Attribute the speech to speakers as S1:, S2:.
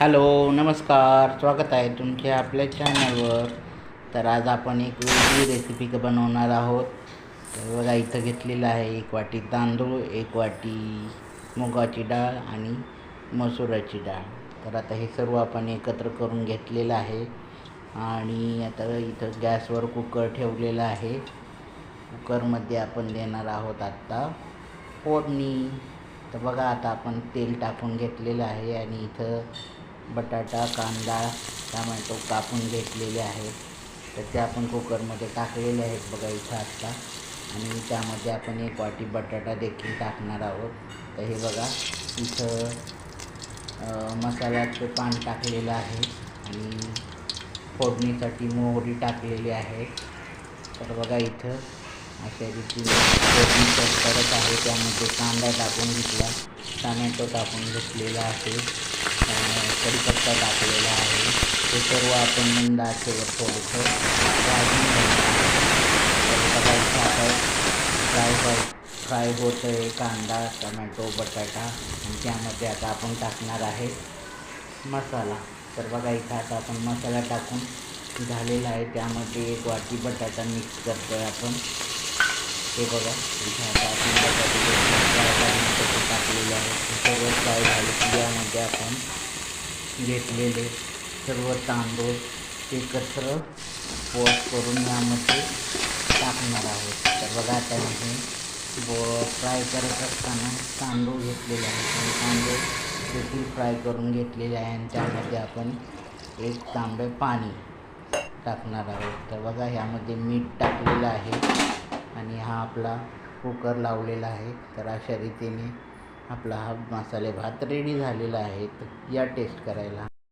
S1: Hello नमस्कार. स्वागत आहे तुमच्या आपल्या चॅनलवर तर आज आपण एक वेगळी रेसिपी बनवणार आहोत. तर बघा इथं घेतलेलं आहे एक वाटी तांदूळ एक वाटी मुगाची डाळ आणि मसुराची डाळ. तर आता हे सर्व आपण एकत्र करून घेतलेलं आहे. आणि आता इथं गॅसवर कुकर ठेवलेला आहे. कुकरमध्ये आपण देणार आहोत आत्ता फोडणी. तर बघा आता आपण तेल टाकून घेतलेलं आहे आणि इथं बटाटा कांदा टमॅटो कापून घेतलेले आहेत. तर ते आपण कुकरमध्ये टाकलेले आहेत बघा इथं आत्ता आणि त्यामध्ये आपण एक वाटी बटाटा देखील टाकणार आहोत. तर हे बघा इथं मसाल्याचं पान टाकलेलं आहे. आणि फोडणीसाठी मोहरी टाकलेली आहे. तर बघा इथं अशा रीतीने फोडणी करत आहे. त्यामध्ये कांदा टाकून घेतला टमॅटो टाकून घेतलेला आहे. कढीपत्ता टाकलेला आहे. हे सर्व आपण मंद आचेवर थोडंसं भाजून बघायचं आहे आता फ्राय कर फ्राय होतं आहे कांदा टमॅटो बटाटा. आणि त्यामध्ये आता आपण टाकणार आहे मसाला. तर बघा इथं आता आपण मसाला टाकून झालेला आहे. त्यामध्ये एक वाटी बटाटा मिक्स करतो आहे आपण. ते बघा इथे आता आपण बटाटे टाकलेले आहे सर्व फ्राय झाले. की यामध्ये आपण घेतलेले सर्व तांदूळ एकत्र वॉश करून यामध्ये टाकणार आहोत. तर बघा त्यामध्ये ब फ्राय करत असताना तांदूळ घेतलेले आहेत. आणि तांदूळ देखील फ्राय करून घेतलेले आहे आणि त्यामध्ये आपण एक तांबे पाणी टाकणार आहोत. तर बघा ह्यामध्ये मीठ टाकलेलं आहे आणि हा आपला कुकर लावलेला आहे. तर अशा रीतीने आपला हा मसाले भात रेडी झालेला आहे. तर या टेस्ट करायला.